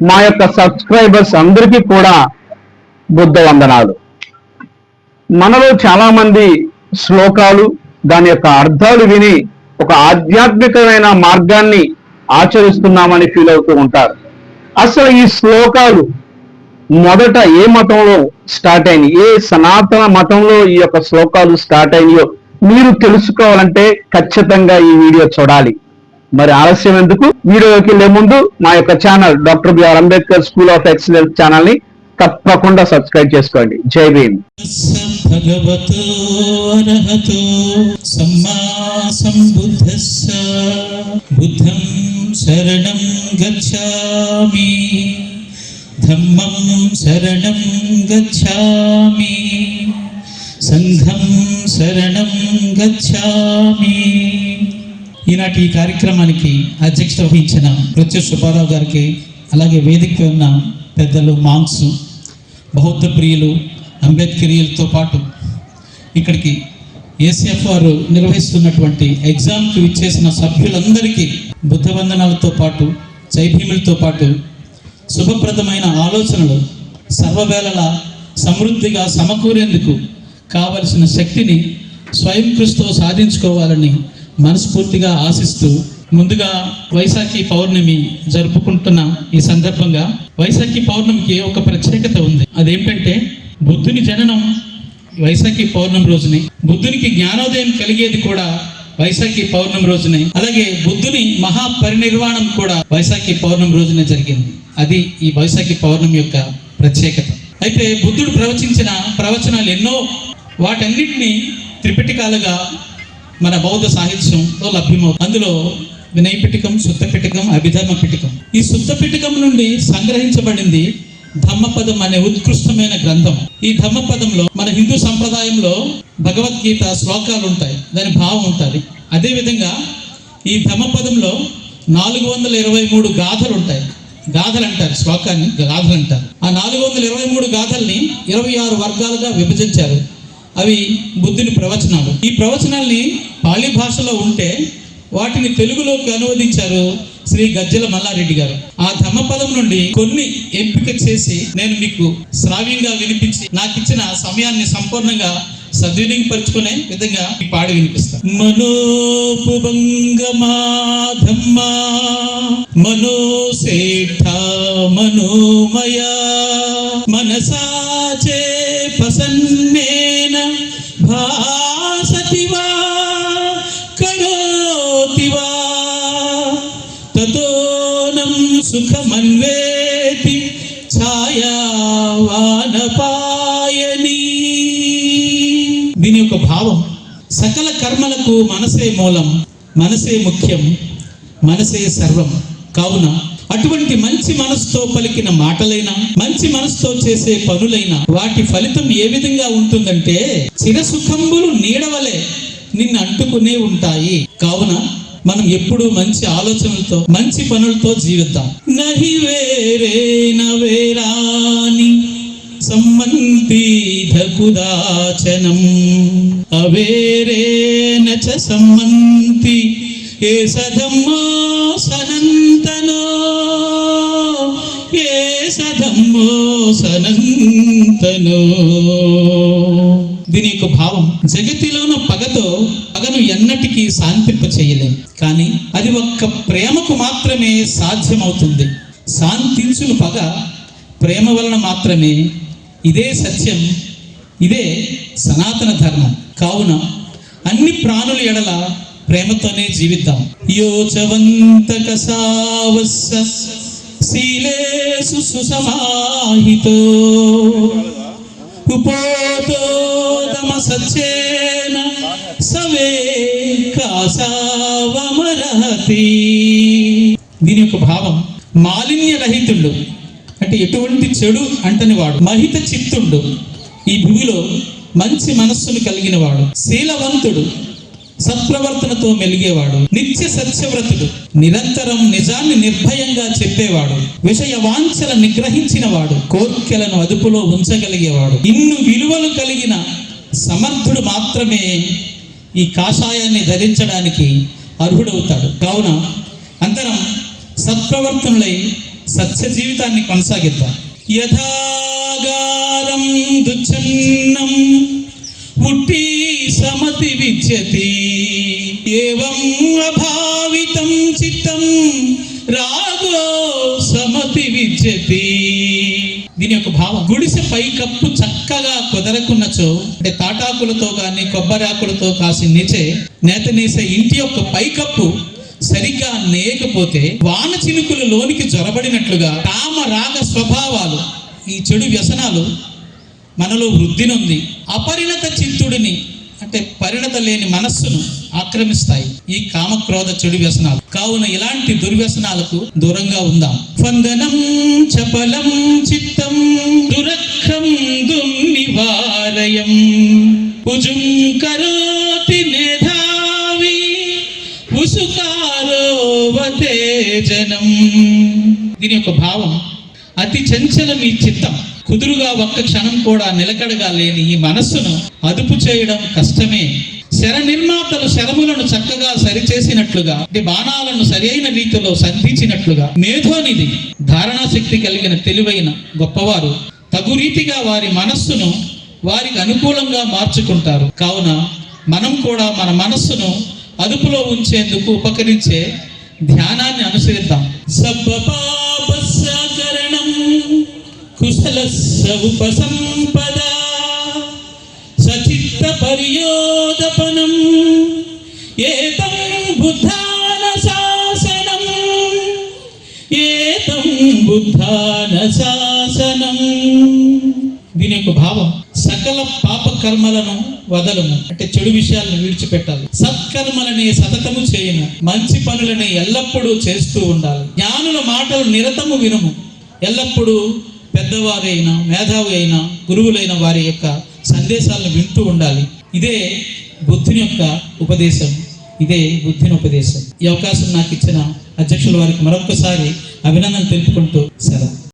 మా యొక్క సబ్స్క్రైబర్స్ అందరికీ కూడా బుద్ధ వందనాలు మనలో చాలా మంది శ్లోకాలు దాని యొక్క అర్థాలు విని ఒక ఆధ్యాత్మికమైన మార్గాన్ని ఆచరిస్తున్నామని ఫీల్ అవుతూ ఉంటారు. అసలు ఈ శ్లోకాలు మొదట ఏ మతంలో స్టార్ట్ అయినాయి? ఏ సనాతన మతంలో ఈ యొక్క శ్లోకాలు స్టార్ట్ అయినాయో మీరు తెలుసుకోవాలంటే ఖచ్చితంగా ఈ వీడియో చూడాలి. మరి ఆలస్యం ఎందుకు? వీడియోకి వెళ్ళే ముందు మా యొక్క channel doctor BR Ambedkar school of excellence ఛానల్ని తప్పకుండా సబ్స్క్రైబ్ చేసుకోండి. జై భీమ్. బుద్ధం శరణం గచ్చామి ధమ్మం శరణం సంఘం శరణం గచ్చామి. ఈనాటి ఈ కార్యక్రమానికి అధ్యక్షత వహించిన నృత్య సుబ్బారావు గారికి అలాగే వేదికపై ఉన్న పెద్దలు మాంగ్స్ బౌద్ధ ప్రియులు అంబేద్కరీయులతో పాటు ఇక్కడికి ఏసీఎఫ్ వారు నిర్వహిస్తున్నటువంటి ఎగ్జామ్కి విచ్చేసిన సభ్యులందరికీ బుద్ధ వందనాలతో పాటు జైభీములతో పాటు శుభప్రదమైన ఆలోచనలు సర్వవేళలా సమృద్ధిగా సమకూరేందుకు కావలసిన శక్తిని స్వయం కృషితో సాధించుకోవాలని మనస్ఫూర్తిగా ఆశిస్తూ ముందుగా వైశాఖి పౌర్ణమి జరుపుకుంటున్న ఈ సందర్భంగా వైశాఖి పౌర్ణమికి ఒక ప్రత్యేకత ఉంది. అదేంటంటే బుద్ధుని జననం వైశాఖి పౌర్ణమి రోజునే. బుద్ధునికి జ్ఞానోదయం కలిగేది కూడా వైశాఖి పౌర్ణమి రోజునే. అలాగే బుద్ధుని మహాపరినిర్వాణం కూడా వైశాఖి పౌర్ణమి రోజునే జరిగింది. అది ఈ వైశాఖి పౌర్ణమి యొక్క ప్రత్యేకత. అయితే బుద్ధుడు ప్రవచించిన ప్రవచనాలు ఎన్నో వాటన్నిటిని త్రిపిటికాలుగా మన బౌద్ధ సాహిత్యంలో లభ్యమవుతుంది అందులో వినయ పిటికం శుద్ధ పిటికం అభిధర్మ పిటకం ఈ శుద్ధ పిటికం నుండి సంగ్రహించబడింది ధమ్మపదం అనే ఉత్కృష్టమైన గ్రంథం. ఈ ధమ్మపదంలో మన హిందూ సంప్రదాయంలో భగవద్గీత శ్లోకాలు ఉంటాయి దాని భావం ఉంటుంది. అదేవిధంగా ఈ ధమ్మపదంలో నాలుగు వందల ఇరవై మూడు గాథలు ఉంటాయి గాథలు అంటారు శ్లోకాన్ని గాథలు అంటారు ఆ నాలుగు వందల ఇరవై మూడు గాథల్ని ఇరవై ఆరు వర్గాలుగా విభజించారు. అవి బుద్ధుని ప్రవచనాలు. ఈ ప్రవచనాల్ని పాళీ భాషలో ఉంటే వాటిని తెలుగులోకి అనువదించారు శ్రీ గజ్జల మల్లారెడ్డి గారు. ఆ ధమ్మపదం నుండి కొన్ని ఎంపిక చేసి నేను మీకు శ్రావ్యంగా వినిపించి నాకు ఇచ్చిన సమయాన్ని సంపూర్ణంగా సద్వినియోగపరుచుకునే విధంగా ఈ పాడి వినిపిస్తాను. మనోపుభంగమాధమ్మా ధమ్మా మనోమయా సుఖమన్వేతి ఛాయావానపాయని. దీని యొక్క భావం సకల కర్మలకు మనసే మూలం మనసే ముఖ్యం మనసే సర్వం. కావున అటువంటి మంచి మనసుతో పలికిన మాటలైనా మంచి మనసుతో చేసే పనులైనా వాటి ఫలితం ఏ విధంగా ఉంటుందంటే చిరసుఖంబులు నీడవలే నిన్ను అంటుకునే ఉంటాయి. కావున మనం ఎప్పుడూ మంచి ఆలోచనలతో మంచి పనులతో జీవిద్దాం. నహి వేరే నవేరాని సమ్మంతి ధకుదాచనం. అవేరేన చ సమ్మంతి ఏ సదమ్మో సనంతనో. ఏ సదమ్మో సనంతనో. దీని యొక్క భావం జగతిలోన పగను ఎన్నటికీ శాంతింప చేయలేం కానీ అది ఒక్క ప్రేమకు మాత్రమే సాధ్యమవుతుంది. శాంతించును పగ ప్రేమ వలన మాత్రమే. ఇదే సత్యం ఇదే సనాతన ధర్మం. కావున అన్ని ప్రాణుల ఎడల ప్రేమతోనే జీవిద్దాం. యోచవంతక సావస్స శీలేసు సుసమాహితో. ఉపోతోదమ సచ్చే కాసావమరహతి దీని యొక్క భావం మాలిన్య రహితుడు అంటే ఎటువంటి చెడు అంటని వాడు. మహిత చిత్తుడు. ఈ భూమిలో మంచి మనస్సును కలిగిన వాడు. శీలవంతుడు. సత్ప్రవర్తనతో మెలిగేవాడు. నిత్య సత్యవ్రతుడు. నిరంతరం నిజాన్ని నిర్భయంగా చెప్పేవాడు. విషయ వాంఛల నిగ్రహించిన వాడు కోర్కెలను అదుపులో ఉంచగలిగేవాడు. ఇన్ను విలువలు కలిగిన సమర్థుడు మాత్రమే ఈ కాషాయాన్ని ధరించడానికి అర్హుడవుతాడు. కావున అందరం సత్ప్రవర్తనలై సత్య జీవితాన్ని కొనసాగిద్దాం. యథాగారం దుచ్చన్నం పుట్టి సమతి విద్యతి ఏవం అభావితం చిత్తం రాగో సమతి విద్యతి. దీని యొక్క భావం. గుడిసె పైకప్పు చక్కగా కుదరకున్నచో అంటే తాటాకులతో గాని కొబ్బరి ఆకులతో కాసి నీచే నేత నేసే ఇంటి యొక్క పైకప్పు సరిగ్గా నేయకపోతే వాన చినుకులు లోనికి జొరబడినట్లుగా కామ రాగ స్వభావాలు ఈ చెడు వ్యసనాలు మనలో వృద్ధినొంది అపరిణత చిత్తుడిని అంటే పరిణత లేని మనస్సును ఆక్రమిస్తాయి ఈ కామక్రోధ చెడు వ్యసనాలు. కావున ఇలాంటి దుర్వ్యసనాలకు దూరంగా ఉందాం. ఫందనం చపలం చిత్తం దురఖం దున్నివారయం భుజుం కరోతి మేధావి ఉసుకారోవతే జనం. దీని యొక్క భావం అతి చంచలం ఈ చిత్తం. కుదురుగా ఒక్క క్షణం కూడా నిలకడగా లేని ఈ మనస్సును అదుపు చేయడం కష్టమే. శర నిర్మాతలు శరములను చక్కగా సరిచేసినట్లుగా బాణాలను సరైన రీతిలో సంధించినట్లుగా మేధోనిధి ధారణాశక్తి కలిగిన తెలివైన గొప్పవారు తగు రీతిగా వారి మనస్సును వారికి అనుకూలంగా మార్చుకుంటారు. కావున మనం కూడా మన మనస్సును అదుపులో ఉంచేందుకు ఉపకరించే ధ్యానాన్ని అనుసరిద్దాం. సబ్బపాపస్సకరణం కుశలస్య ఉపసంపద సచిత్త పర్యోదపనం ఏతం బుద్ధాన శాసనం ఏతం బుద్ధాన శాసనం దీని యొక్క భావం సకల పాప కర్మలను వదలము. అంటే చెడు విషయాలను విడిచిపెట్టాలి. సత్కర్మలని సతతము చేయము మంచి పనులని ఎల్లప్పుడూ చేస్తూ ఉండాలి. జ్ఞానుల మాటలు నిరతము వినము. ఎల్లప్పుడూ పెద్దవారైన మేధావి అయినా గురువులైన వారి యొక్క సందేశాలను వింటూ ఉండాలి. ఇదే బుద్ధుని యొక్క ఉపదేశం. ఇదే బుద్ధిని ఉపదేశం. ఈ అవకాశం నాకు ఇచ్చిన అధ్యక్షుల వారికి మరొకసారి అభినందన తెలుపుకుంటూ సెలవు.